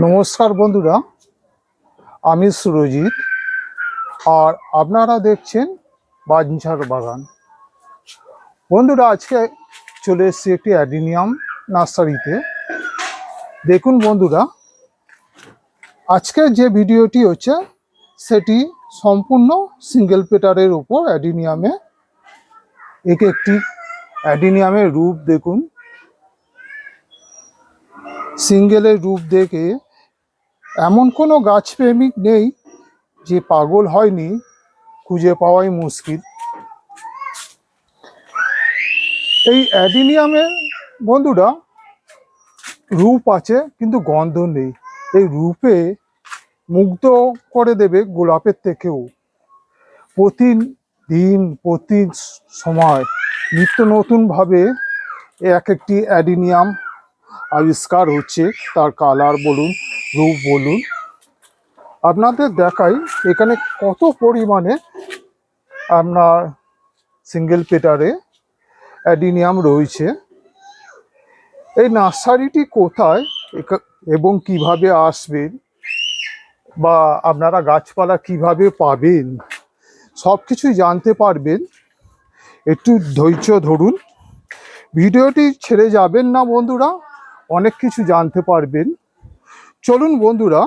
নমস্কার বন্ধুরা, আমি সুরজিৎ, আর আপনারা দেখছেন বাঞ্ছার বাগান। বন্ধুরা, আজকে চলে এসেছি একটি অ্যাডিনিয়াম নার্সারিতে। দেখুন বন্ধুরা, আজকের যে ভিডিওটি হচ্ছে, সেটি সম্পূর্ণ সিঙ্গেল পেটারের উপর অ্যাডিনিয়ামে এক একটি অ্যাডিনিয়ামের রূপ দেখুন। সিঙ্গেলের রূপ দেখে এমন কোনো গাছপ্রেমিক নেই যে পাগল হয়নি, খুঁজে পাওয়াই মুশকিল। এই অ্যাডিনিয়ামের বন্ধুরা রূপ আছে কিন্তু গন্ধ নেই। এই রূপে মুগ্ধ করে দেবে গোলাপের থেকেও। প্রতিদিন প্রতি সময়, নিত্য নতুনভাবে এক একটি অ্যাডিনিয়াম আবিষ্কার হচ্ছে, তার কালার বলুন, রূপ বলুন। আপনাদের দেখাই এখানে কত পরিমাণে আপনার সিঙ্গেল পেটারে অ্যাডিনিয়াম রয়েছে। এই নার্সারিটি কোথায় এবং কীভাবে আসবেন? বা আপনারা গাছপালা কীভাবে পাবেন? সব কিছুই জানতে পারবেন। একটু ধৈর্য ধরুন। ভিডিওটি ছেড়ে যাবেন না বন্ধুরা। অনেক কিছু জানতে পারবেন। চলুন বন্ধুরা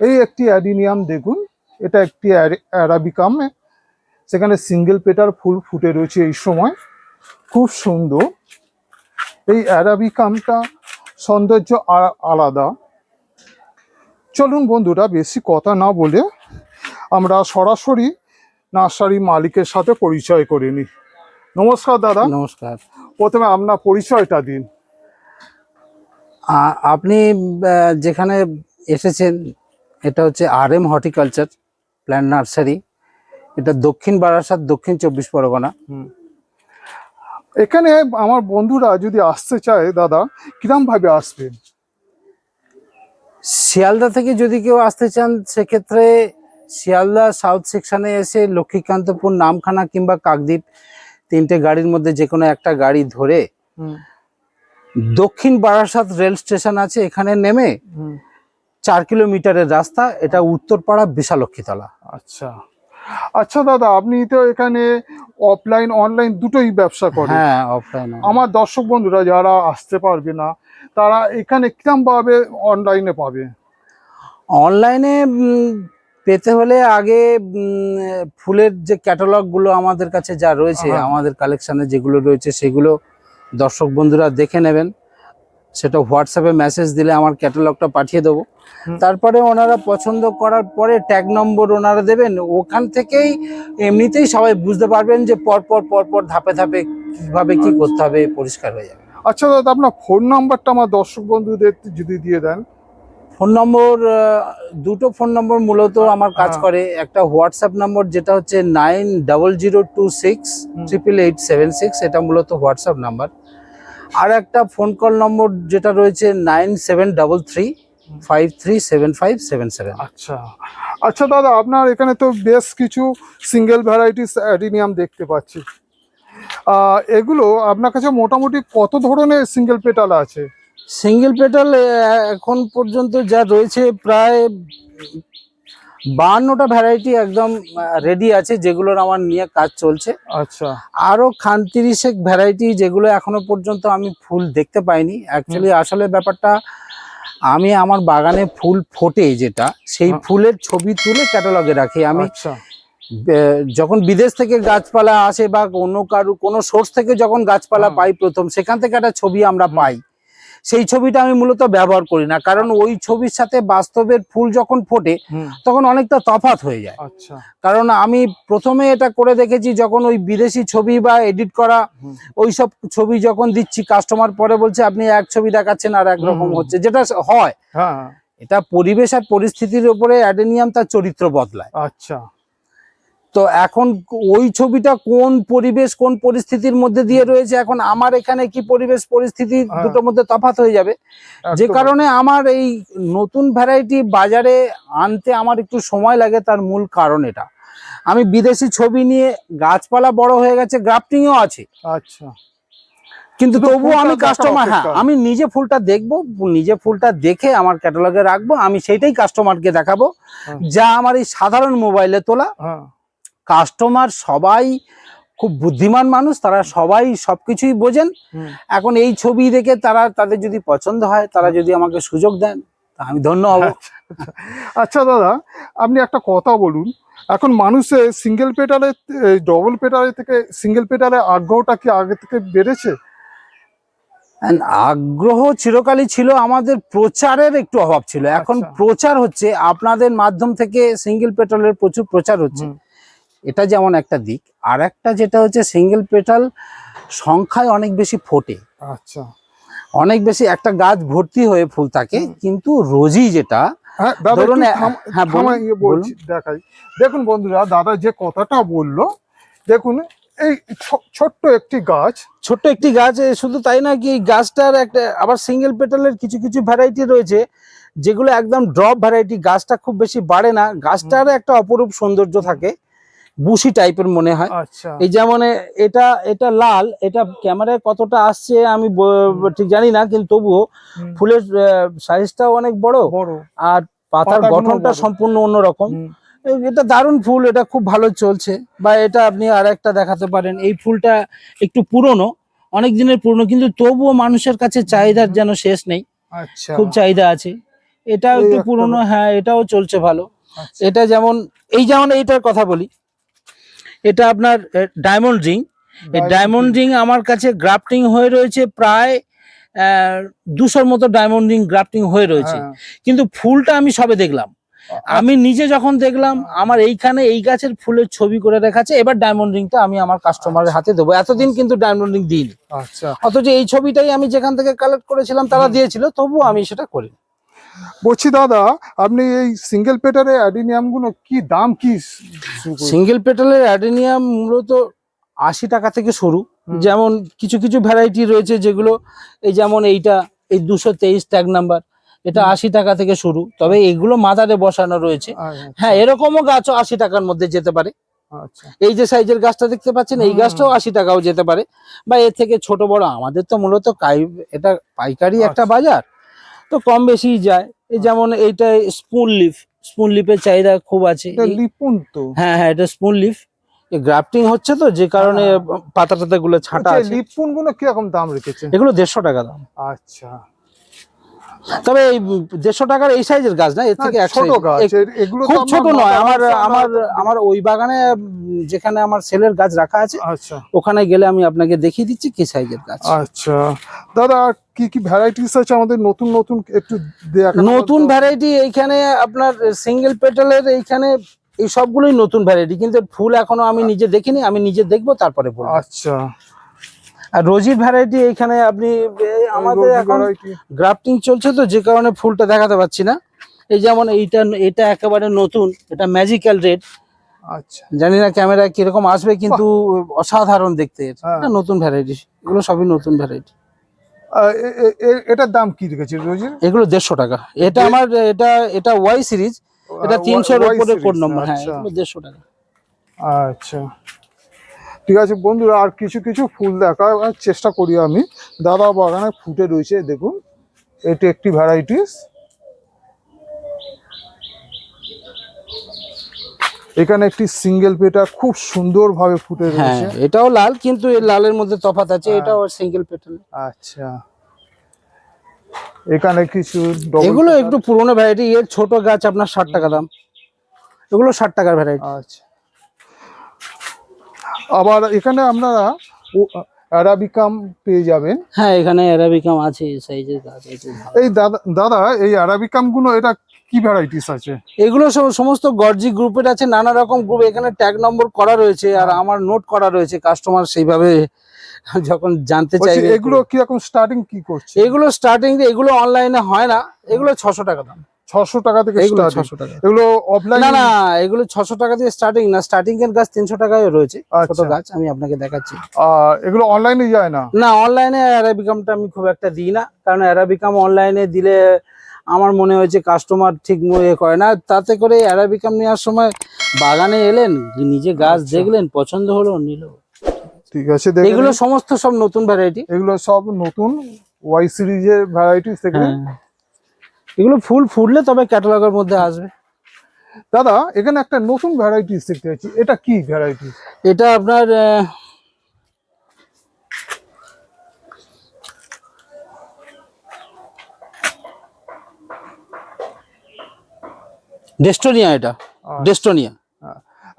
এই একটি অ্যাডিনিয়াম দেখুন। এটা একটি অ্যারে- অ্যারাবিকাম সেখানে সিঙ্গেল পেটার ফুল ফুটে রয়েছে এই সময়। খুব সুন্দর। এই অ্যারাবিকামটা সৌন্দর্য আলাদা। চলুন বন্ধুরা বেশি কথা না বলে আমরা সরাসরি নার্সারি মালিকের সাথে পরিচয় করে নিই। নমস্কার দাদা। নমস্কার। প্রথমে আপনার পরিচয়টা দিন। আপনি যেখানে এসেছেন এটা হচ্ছে R M horticulture plant nursery. এটা দক্ষিণ বারাসাত দক্ষিণ চব্বিশ পরগনা। এখানে আমার বন্ধুরা যদি আসতে চায় দাদা কিরম ভাবে আসবেন শিয়ালদা থেকে যদি কেউ আসতে চান সেক্ষেত্রে শিয়ালদা সাউথ সেকশনে এসে লক্ষ্মীকান্তপুর নামখানা কিংবা কাকদ্বীপ তিনটে গাড়ির মধ্যে যে কোনো একটা গাড়ি ধরে দক্ষিণ বারাসাত রেল স্টেশন আছে এখানে নেমে চার কিলোমিটারের রাস্তা এটা উত্তরপাড়া বিশালক্ষীতলা। আচ্ছা। আচ্ছা দাদা আপনি তো এখানে অফলাইন অনলাইন দুটোই ব্যবসা করেন। হ্যাঁ অফলাইন আমার দর্শক বন্ধুরা যারা আসতে পারবে না তারা এখানে কিরম ভাবে অনলাইনে পাবে? অনলাইনে পেতে হলে আগে ফুলের যে ক্যাটালগগুলো আমাদের কাছে যা রয়েছে হ্যাঁ। আমাদের কালেকশনে যেগুলো রয়েছে সেগুলো দর্শক বন্ধুরা দেখে নেবেন। সেটা হোয়াটসঅ্যাপে মেসেজ দিলে আমার ক্যাটালগটা পাঠিয়ে দেবো। তারপরে ওনারা পছন্দ করার পরে ট্যাগ নম্বর ওনারা দেবেন। ওখান থেকেই এমনিতেই সবাই বুঝতে পারবেন যে পরপর পরপর ধাপে ধাপে কীভাবে কি করতে হবে পরিষ্কার হয়ে যাবে। আচ্ছা দাদা আপনার ফোন নাম্বারটা আমার দর্শক বন্ধুদের যদি দিয়ে দেন। ফোন নম্বর দুটো ফোন নম্বর মূলত আমার কাজ হ্যাঁ। করে। একটা হোয়াটসঅ্যাপ নম্বর যেটা হচ্ছে nine double zero two six triple eight seven six এটা মূলত হোয়াটসঅ্যাপ নাম্বার আর একটা ফোন কল নম্বর যেটা রয়েছে nine seven double three five three seven five seven seven. আচ্ছা। আচ্ছা দাদা আপনার এখানে তো বেশ কিছু সিঙ্গেল ভ্যারাইটিস অ্যাডিনিয়াম দেখতে পাচ্ছি। এগুলো আপনার কাছে মোটামুটি কত ধরনের সিঙ্গেল পেটাল আছে? সিঙ্গেল পেটাল এখন পর্যন্ত যা রয়েছে প্রায় বাহান্নটা ভ্যারাইটি একদম রেডি আছে যেগুলোর আমার নিয়ে কাজ চলছে। আচ্ছা। আরও খানতিরিশেক ভ্যারাইটি যেগুলো এখনও পর্যন্ত আমি ফুল দেখতে পাইনি। অ্যাকচুয়ালি আসলে ব্যাপারটা আমি আমার বাগানে ফুল ফোটে যেটা সেই। ফুলের ছবি তুলে ক্যাটালগে রাখি। আমি আচ্ছা। যখন বিদেশ থেকে গাছপালা আসে বা অন্য কারু কোনো সোর্স থেকে যখন গাছপালা পাই প্রথম সেখান থেকে একটা ছবি আমরা পাই। সেই ছবিটা আমি মূলত ব্যবহার করি না। কারণ ওই ছবির সাথে বাস্তবের ফুল যখন ফোটে তখন অনেকটা তফাত হয়ে যায়। আচ্ছা। কারণ আমি প্রথমে এটা করে দেখেছি যখন ওই বিদেশি ছবি বা এডিট করা। ওই সব ছবি যখন দিচ্ছি কাস্টমার পরে বলছে আপনি এক ছবি দেখাচ্ছেন আর একরকম। হচ্ছে। যেটা হয়। হ্যাঁ। এটা পরিবেশ আর পরিস্থিতির উপরে অ্যাডেনিয়াম তার চরিত্র বদলায়। আচ্ছা। তো এখন ওই ছবিটা কোন পরিবেশ কোন পরিস্থিতির মধ্যে দিয়ে রয়েছে এখন আমার এখানে কি পরিবেশ পরিস্থিতি হ্যাঁ। দুটোর মধ্যে তফাত হয়ে যাবে? যে কারণে আমার এই নতুন ভ্যারাইটি বাজারে আনতে আমার একটু সময় লাগে তার মূল কারণ এটা। আমি বিদেশি ছবি নিয়ে গাছপালা বড় হয়ে গেছে গ্রাফটিংও আছে। আচ্ছা। কিন্তু তবুও আমি কাস্টমার হ্যাঁ আমি নিজে ফুলটা দেখব নিজে ফুলটা দেখে আমার ক্যাটালগে রাখব আমি সেইটাই কাস্টমারকে দেখাবো হ্যাঁ। যা আমার এই সাধারণ মোবাইলে তোলা। হ্যাঁ। কাস্টমার সবাই খুব বুদ্ধিমান মানুষ তারা সবাই সবকিছুই বোঝেন। এখন এই ছবি দেখে তারা তাদের যদি পছন্দ হয় তারা যদি আমাকে সুযোগ দেন তা আমি ধন্য হব। আচ্ছা দাদা আপনি একটা কথা বলুন। এখন মানুষের সিঙ্গেল পেটারে ডবল পেটারে থেকে সিঙ্গেল পেটারে আগ্রহটা কি আগে থেকে বেড়েছে? আগ্রহ চিরকালই ছিল আমাদের প্রচারের একটু অভাব ছিল। এখন আচ্ছা। প্রচার হচ্ছে আপনাদের মাধ্যম থেকে সিঙ্গেল পেট্রোলের প্রচুর প্রচার হচ্ছে। এটা যেমন একটা দিক আর একটা যেটা হচ্ছে সিঙ্গেল পেটাল সংখ্যায় অনেক বেশি ফোটে। আচ্ছা। অনেক বেশি একটা গাছ ভর্তি হয়ে ফুল থাকে কিন্তু রোজই যেটা হ্যাঁ ধরুন, হ্যাঁ, ইয়ে দেখাই। দেখুন বন্ধুরা দাদা যে কথাটা বলল দেখুন এই ছোট্ট একটি গাছ। ছোট্ট একটি গাছ শুধু তাই না কি এই গাছটার একটা আবার সিঙ্গেল পেটালের কিছু কিছু ভ্যারাইটি রয়েছে যেগুলো একদম ড্রপ ভ্যারাইটি গাছটা খুব বেশি বাড়ে না। গাছটার একটা অপরূপ সৌন্দর্য থাকে। বুশি টাইপের মনে হয়। আচ্ছা। এই যেমন এটা এটা লাল এটা ক্যামেরায় কতটা আসছে আমি ঠিক জানি না কিন্তু তবুও ফুলের সাইজটাও অনেক বড় বড়। আর পাতার গঠনটা সম্পূর্ণ অন্যরকম। এটা দারুণ ফুল এটা খুব ভালো চলছে। বা এটা আপনি আর একটা দেখাতে পারেন এই ফুলটা একটু পুরনো অনেক দিনের পুরনো কিন্তু তবুও মানুষের কাছে চাহিদার যেন শেষ নেই। আচ্ছা। খুব চাহিদা আছে। একটু একটা পুরনো হ্যাঁ এটাও চলছে ভালো। আচ্ছা। এটা যেমন এই যেমন এইটার কথা বলি এটা আপনার ডায়মন্ড রিং এই ডায়মন্ড রিং আমার কাছে গ্রাফটিং হয়ে রয়েছে প্রায় দুশোর মতো ডায়মন্ড রিং গ্রাফটিং হয়ে রয়েছে। হ্যাঁ, কিন্তু ফুলটা আমি সবে দেখলাম। আমি নিজে যখন দেখলাম আমার এইখানে এই গাছের ফুলের ছবি করে রেখেছে এবার ডায়মন্ড রিংটা আমি আমার কাস্টমারের হাতে দেবো। এতদিন কিন্তু ডায়মন্ড রিং দিইনি। আচ্ছা। অথচ এই ছবিটাই আমি যেখান থেকে কালেক্ট করেছিলাম তারা দিয়েছিল তবুও আমি সেটা করি বলছি দাদা আপনি এই সিঙ্গেল পেটারে অ্যাডিনিয়ামগুলো কি দাম কি সিঙ্গেল পেটালের অ্যাডিনিয়াম মূলত আশি টাকা থেকে শুরু। যেমন কিছু কিছু ভ্যারাইটি রয়েছে যেগুলো এই যেমন এইটা এই দুশো তেইশ ট্যাগ নাম্বার এটা আশি টাকা থেকে শুরু। তবে এগুলো মাদারে বসানো রয়েছে। আচ্ছা, হ্যাঁ এরকমও গাছও আশি টাকার মধ্যে যেতে পারে। আচ্ছা। এই যে সাইজের গাছটা দেখতে পাচ্ছেন এই গাছটাও আশি টাকাও যেতে পারে। বা এর থেকে ছোট বড় আমাদের তো মূলত এটা পাইকারি একটা আচ্ছা। বাজার। তো কম বেশি যায়। এই যেমন এইটা স্পুন লিফ স্পুন লিফের চাহিদা খুব আছে। লিপুন তো? হ্যাঁ হ্যাঁ এটা স্পুন লিফ। গ্রাফটিং হচ্ছে তো যে কারণে হ্যাঁ। পাতা টাতা গুলো ছাঁটা আছে। লিপুনগুলো কীরকম দাম রেখেছে এগুলো দেড়শো টাকা দাম। আচ্ছা। তবে এই দেড়শো টাকার এই সাইজের গাছ না? এর থেকে না, ছোট গাছ। এগুলো খুব ছোট নয় আমার আমার আমার ওই বাগানে যেখানে আমার সেলের গাছ রাখা আছে আচ্ছা। ওখানে গেলে আমি আপনাকে দেখিয়ে দিচ্ছি কি সাইজের গাছ। আচ্ছা। দাদা কি কি ভ্যারাইটিস আছে আমাদের নতুন নতুন একটু নতুন ভ্যারাইটি এইখানে আপনার সিঙ্গেল পেটালের এইখানে এই সবগুলোই নতুন ভ্যারাইটি কিন্তু ফুল এখনও আমি নিজে দেখিনি আমি নিজে দেখব তারপরে বলব। আচ্ছা। আর রোজির ভ্যারাইটি এইখানে আপনি আমাদের এখন। গ্রাফটিং চলছে তো যে কারণে ফুলটা দেখাতে পাচ্ছি না। এই যেমন এইটা এটা একেবারে নতুন এটা ম্যাজিক্যাল রেড আচ্ছা। জানি না ক্যামেরা কীরকম আসবে কিন্তু অসাধারণ দেখতে। হ্যাঁ। নতুন ভ্যারাইটি এগুলো সবই নতুন ভ্যারাইটি এটার দাম কি রেখেছে রোজির? এগুলো দেড়শো টাকা। এটা আমার এটা এটা ওয়াই সিরিজ এটা তিনশোর উপরে কোড নম্বর হ্যাঁ আচ্ছা। দেড়শো টাকা। আচ্ছা। ঠিক আছে বন্ধুরা আর কিছু কিছু ফুল দেখার চেষ্টা করি আমি। দাদা বাগানে ফুটে রয়েছে দেখুন এটি একটি ভ্যারাইটিস এখানে একটি সিঙ্গেল পেটা খুব সুন্দরভাবে ফুটে হ্যাঁ রয়েছে। এটাও লাল কিন্তু এই লালের মধ্যে তফাত আছে হ্যাঁ। এটাও সিঙ্গেল প্যাটার্ন আচ্ছা। এখানে কিছু এগুলো একটু পুরোনো ভ্যারাইটি এর ছোট গাছ আপনার ষাট টাকা দাম। এগুলো ষাট টাকার ভ্যারাইটি আচ্ছা। আবার এখানে আপনারা অ্যারাবিকাম পেয়ে যাবেন। হ্যাঁ এখানে অ্যারাবিকাম আছে এই সাইজের গাছ আছে এই দাদা দাদা এই অ্যারাবিকামগুলো এটা কি ভ্যারাইটিস আছে? এগুলো সব সমস্ত গর্জি গ্রুপের আছে নানা রকম গ্রুপ এখানে ট্যাগ নম্বর করা রয়েছে আর হ্যাঁ। আমার নোট করা রয়েছে কাস্টমার সেইভাবে যখন জানতে চাইবে। এগুলো কি এখন স্টার্টিং কি করছে? এগুলো স্টার্টিং এগুলো অনলাইনে হয় না এগুলো ছশো টাকা দাম। ছশো টাকা থেকে এগুলো ছশো টাকা। এগুলো অফলাইন না না এগুলো ছশো টাকা দিয়ে স্টার্টিং না স্টার্টিং এর গাছ তিনশো টাকায় রয়েছে ছোট আচ্ছা। গাছ আমি আপনাকে দেখাচ্ছি। এগুলো অনলাইনে যায় না? না অনলাইনে অ্যারাবিকামটা আমি খুব একটা দিই না কারণ অ্যারাবিকাম অনলাইনে দিলে আমার মনে হয়েছে কাস্টমার ঠিক মনে করে না। তাতে করে অ্যারাবিকাম নেওয়ার সময় বাগানে এলেন নিজে গাছ আচ্ছা। দেখলেন পছন্দ হলো নিল। ঠিক আছে এগুলো সমস্ত সব নতুন ভ্যারাইটি এগুলো সব নতুন ওয়াই সিরিজের হ্যাঁ। এগুলো ফুল ফুটলে তবে ক্যাটালগের মধ্যে আসবে। দাদা এখানে একটা নতুন ভ্যারাইটিস দেখতে পাচ্ছি। এটা কি ভ্যারাইটি এটা আপনার ডেস্টোনিয়া এটা। ডেস্টোনিয়া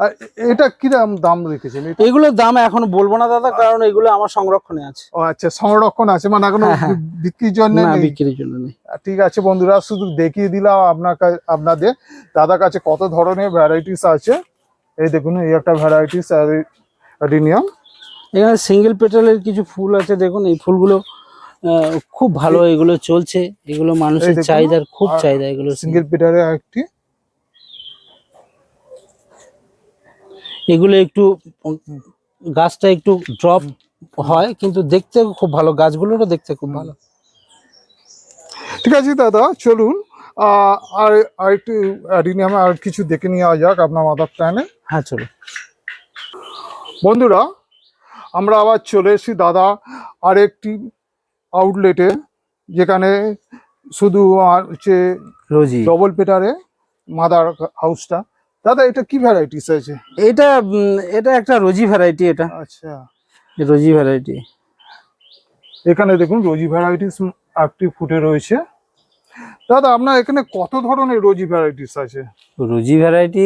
আর এটা কীরকম দাম রেখেছেন? এটা এগুলোর দাম এখন বলব না দাদা কারণ এগুলো আমার সংরক্ষণে আছে। ও আচ্ছা সংরক্ষণ আছে মানে এখনও হ্যাঁ, হ্যাঁ। বিক্রির জন্য না বিক্রির জন্য নেই। ঠিক আছে বন্ধুরা শুধু দেখিয়ে দিলাম আপনার কা- আপনাদের। দাদার কাছে কত ধরনের ভ্যারাইটিস আছে? এই দেখুন এই একটা ভ্যারাইটিস অ্যাডিনিয়াম। এখানে সিঙ্গেল পেটালের কিছু ফুল আছে দেখুন এই ফুলগুলো খুব ভালো এগুলো চলছে। এগুলো মানুষের চাহিদার খুব চাহিদা এগুলো সিঙ্গেল পিটারের একটি এগুলো একটু গাছটা একটু ড্রপ হয় কিন্তু দেখতে খুব ভালো গাছগুলোরও দেখতে খুব ভালো। ঠিক আছে দাদা চলুন। আর আর একটু অ্যাডিনিয়ামে আর কিছু দেখে নেওয়া যাক আপনার মাদার প্ল্যানে হ্যাঁ চলুন। বন্ধুরা আমরা আবার চলে এসেছি দাদা আরেকটি আউটলেটে যেখানে শুধু আর হচ্ছে রোজি ডবল পেটারে মাদার হাউসটা দাদা এটা কি ভ্যারাইটিস আছে এটা এটা একটা রোজি ভ্যারাইটি এটা। আচ্ছা। রোজি ভ্যারাইটি এখানে দেখুন রোজি ভ্যারাইটিস একটি ফুটে রয়েছে। দাদা আপনার এখানে কত ধরনের রোজি ভ্যারাইটিস আছে রোজি ভ্যারাইটি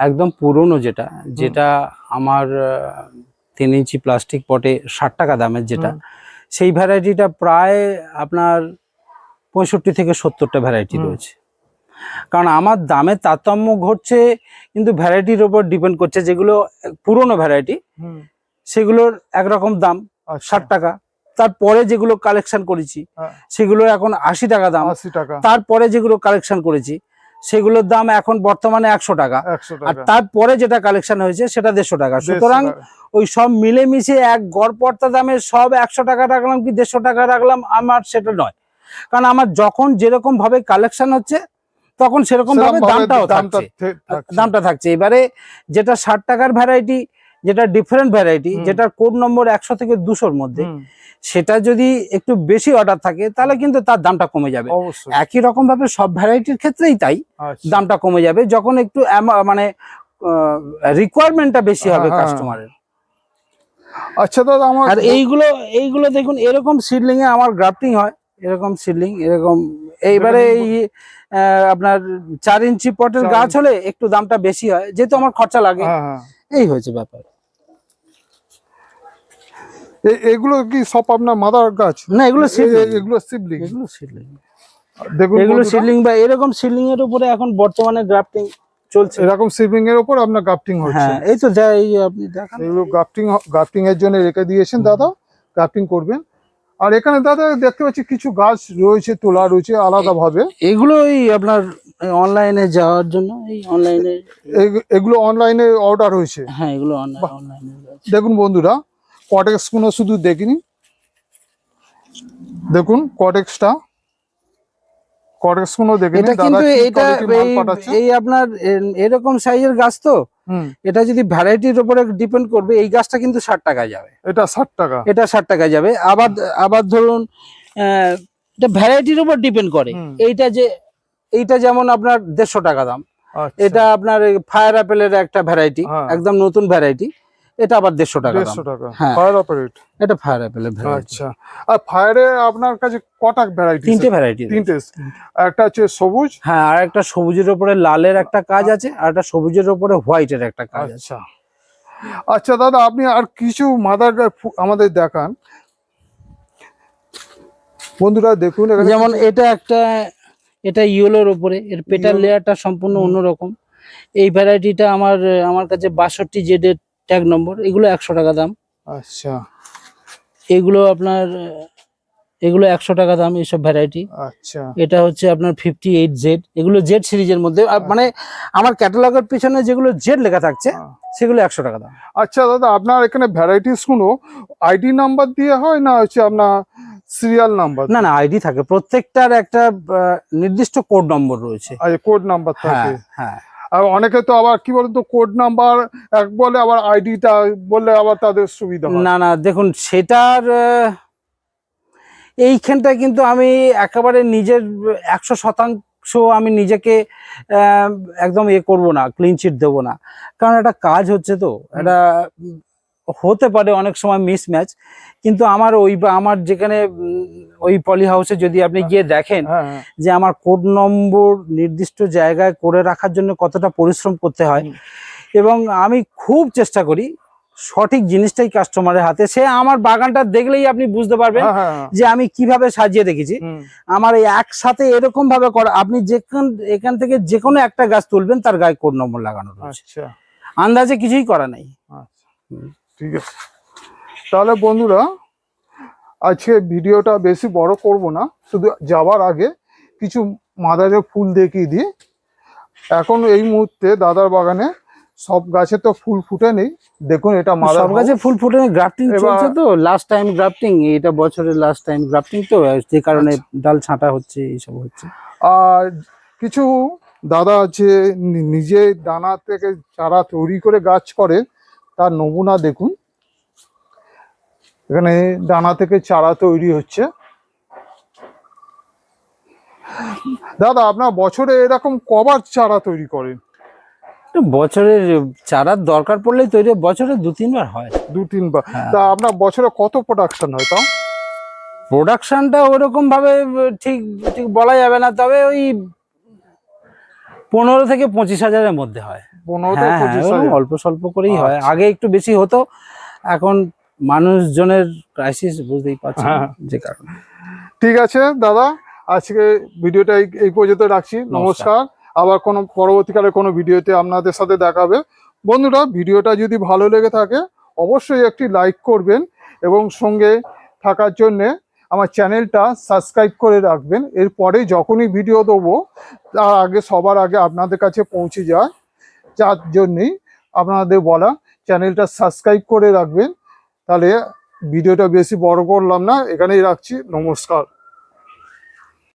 একদম পুরনো যেটা যেটা আমার তিন ইঞ্চি প্লাস্টিক পটে ষাট টাকা দামের যেটা সেই ভ্যারাইটিটা প্রায় আপনার পঁয়ষট্টি থেকে সত্তরটা ভ্যারাইটি রয়েছে। কারণ আমার দামের তারতম্য ঘটছে কিন্তু ভ্যারাইটির ওপর ডিপেন্ড করছে যেগুলো পুরনো ভ্যারাইটি হুম, সেগুলোর একরকম দাম আচ্ছা, ষাট টাকা। তারপরে যেগুলো কালেকশন করেছি হ্যাঁ। সেগুলো এখন আশি টাকা দাম। টাকা। তারপরে যেগুলো কালেকশন করেছি সেগুলোর দাম এখন বর্তমানে একশো টাকা। আর তারপরে যেটা কালেকশন হয়েছে সেটা দেড়শো টাকা। সুতরাং ওই সব মিলেমিশে এক গড়পড়তা দামে সব একশো টাকা রাখলাম কি দেড়শো টাকা রাখলাম? আমার সেটা নয়। কারণ আমার যখন যেরকম ভাবে কালেকশন হচ্ছে তখন সেরকম ভাবে দামটাও দামটা থাকছে। দামটা থাকছে। এবারে যেটা ষাট টাকার ভ্যারাইটি যেটা ডিফারেন্ট ভ্যারাইটি যেটা কোড নম্বর একশো থেকে দুশোর মধ্যে সেটা যদি একটু বেশি অর্ডার থাকে তাহলে কিন্তু তার দামটা কমে যাবে। একই রকম ভাবে সব ভ্যারাইটির ক্ষেত্রেই তাই আচ্ছা। দামটা কমে যাবে যখন একটু মানে রিকোয়ারমেন্টটা বেশি হবে হ্যাঁ, হ্যাঁ। কাস্টমারের আচ্ছা দাদা আমার আর এইগুলো এইগুলো দেখুন এরকম সিডলিং এ আমার গ্রাফটিং হয়। এরকম সিডলিং এরকম এইবারে এই আপনার চার ইঞ্চি পটের গাছ হলে একটু দামটা বেশি হয় যেহেতু আমার খরচা লাগে। হ্যাঁ হ্যাঁ। এই হয়েছে ব্যাপার। এগুলো কি সব আপনার মাদার গাছ? না এগুলো এ- সিডলিং এগুলো এগুলো সিডলিং দেখুন এগুলো সিডলিং বা এরকম সিডলিং এর উপরে এখন বর্তমানে গ্রাফটিং চলছে। এরকম সিবলিং এর উপর আপনার হচ্ছে। হ্যাঁ এই তো যা এই আপনি দেখান। এগুলো এর জন্য রেখে দিয়েছেন দাদা। গাফটিং করবেন। আর এখানে দাদা দেখতে পাচ্ছি কিছু গাছ রয়েছে তোলা রয়েছে আলাদা ভাবে এগুলো এই আপনার অনলাইনে যাওয়ার জন্য এই অনলাইনে এগুলো অনলাইনে অর্ডার হয়েছে। হ্যাঁ এগুলো অনলাইনে দেখুন বন্ধুরা কটেক্স কোনো শুধু দেখিনি। দেখুন কটেক্সটা কটেক্সগুলো দেখে এটা কিন্তু এটা এই আপনার এরকম সাইজের গাছ তো? এটা যদি ভ্যারাইটির উপরে ডিপেন্ড করবে এই গাছটা কিন্তু ষাট টাকায় যাবে। এটা ষাট টাকা। এটা ষাট টাকায় যাবে। আবার আবার ধরুন এটা ভ্যারাইটির উপর ডিপেন্ড করে। এইটা যে এইটা যেমন আপনার দেড়শো টাকা দাম। আচ্ছা, এটা আপনার ফায়ার অ্যাপেলের একটা ভ্যারাইটি। একদম নতুন ভ্যারাইটি এটা আবার দেড়শো টাকা দেড়শো টাকা। হ্যাঁ। ফায়ার অপারেট এটা ফায়ার অ্যাপেলের আচ্ছা। আর ফায়ারে আপনার কাছে কটা ভ্যারাইটি তিনটে ভ্যারাইটি তিনটে। একটা হচ্ছে সবুজ। হ্যাঁ আর একটা সবুজের উপরে লালের একটা কাজ আছে আর একটা সবুজের উপরে হোয়াইটের একটা কাজ আছে। আচ্ছা। আচ্ছা দাদা আপনি আর কিছু মাদার আমাদের দেখান। বন্ধুরা দেখুন যেমন এটা একটা এটা ইয়েলোর উপরে এর পেটার লেয়ারটা সম্পূর্ণ। অন্যরকম। এই ভ্যারাইটিটা আমার আমার কাছে বাষট্টি জেডের ট্যাগ নম্বর এগুলো একশো টাকা দাম। আচ্ছা। এগুলো আপনার এগুলো একশো টাকা দাম এইসব ভ্যারাইটি আচ্ছা। এটা হচ্ছে আপনার ফিফটি এইট জেড এগুলো জেড সিরিজের মধ্যে মানে আমার ক্যাটালগের পিছনে যেগুলো জেড লেখা থাকছে হ্যাঁ। সেগুলো একশো টাকা দাম। আচ্ছা দাদা আপনার এখানে ভ্যারাইটিসগুলো আইডি নাম্বার দিয়ে হয় না হচ্ছে আপনার সিরিয়াল নাম্বার না না আইডি থাকে। প্রত্যেকটার একটা নির্দিষ্ট কোড নম্বর রয়েছে। আচ্ছা কোড নাম্বার হ্যাঁ থাকে। হ্যাঁ। আর অনেকে তো আবার কি বলতো কোড নাম্বার এক বলে আবার আইডিটা বললে আবার তাদের সুবিধা না না দেখুন সেটার এইখানটা কিন্তু আমি একেবারে নিজের একশো শতাংশ আমি নিজেকে একদম এ করব না ক্লিন চিট দেবো না। কারণ একটা কাজ হচ্ছে তো উম, হতে পারে অনেক সময় মিস ম্যাচ কিন্তু আমার ওই আমার যেখানে ওই পলি হাউসে যদি আপনি গিয়ে দেখেন হ্যাঁ হ্যাঁ। যে আমার কোড নম্বর নির্দিষ্ট জায়গায় করে রাখার জন্য কতটা পরিশ্রম করতে হয় এবং আমি খুব চেষ্টা করি সঠিক জিনিসটাই কাস্টমারের হাতে। সে আমার বাগানটা দেখলেই আপনি বুঝতে পারবেন হ্যাঁ, হ্যাঁ, হ্যাঁ। যে আমি কীভাবে সাজিয়ে রেখেছি হুম, আমার এই একসাথে এরকম ভাবে করা আপনি যেখান এখান থেকে যে কোনো একটা গাছ তুলবেন তার গায়ে কোড নম্বর লাগানো রয়েছে। আচ্ছা। আন্দাজে কিছুই করা নেই। আচ্ছা। ঠিক আছে। তাহলে বন্ধুরা আজকে ভিডিওটা বেশি বড় করব না শুধু যাওয়ার আগে কিছু মাদারের ফুল দেখিয়ে দিই। এখন এই মুহূর্তে দাদার বাগানে সব গাছে তো ফুল ফুটে নেই দেখুন এটা মাদার সব গাছে ফুল ফুটে নেই গ্রাফটিং চলছে তো লাস্ট টাইম গ্রাফটিং এটা বছরের লাস্ট টাইম গ্রাফটিং তো যে কারণে আচ্ছা। ডাল ছাঁটা হচ্ছে এইসব হচ্ছে। আর কিছু দাদা আছে নিজে দানা থেকে চারা তৈরি করে গাছ করে তার নমুনা দেখুন। এখানে দানা থেকে চারা তৈরি হচ্ছে। দাদা আপনার বছরে এরকম কবার চারা তৈরি করেন? তো বছরের চারার দরকার পড়লেই তৈরি বছরে দু তিনবার হয়। দু তিনবার। হ্যাঁ। তা আপনার বছরে কত প্রোডাকশন হয় তাও? প্রোডাকশনটা ওরকম ভাবে ঠিক ঠিক বলা যাবে না তবে ওই পনেরো থেকে পঁচিশ হাজারের মধ্যে হয়। পনেরো থেকে হ্যাঁ হাজার। অল্প স্বল্প করেই হয়। আচ্ছা। আগে একটু বেশি হতো এখন মানুষজনের ক্রাইসিস বুঝতেই পারছেন হ্যাঁ। যে কারণে। ঠিক আছে দাদা আজকে ভিডিওটা এই পর্যন্ত রাখছি। নমস্কার। আবার কোনো পরবর্তীকালে কোনো ভিডিওতে আপনাদের সাথে দেখাবে। বন্ধুরা ভিডিওটা যদি ভালো লেগে থাকে অবশ্যই একটি লাইক করবেন এবং সঙ্গে থাকার জন্যে আমার চ্যানেলটা সাবস্ক্রাইব করে রাখবেন। এরপরে যখনই ভিডিও দেবো, তার আগে, সবার আগে আপনাদের কাছে পৌঁছে যায়। যার জন্যেই আপনাদের বলা, চ্যানেলটা সাবস্ক্রাইব করে রাখবেন। তাহলে ভিডিওটা বেশি বড় করলাম না। এখানেই রাখছি। নমস্কার।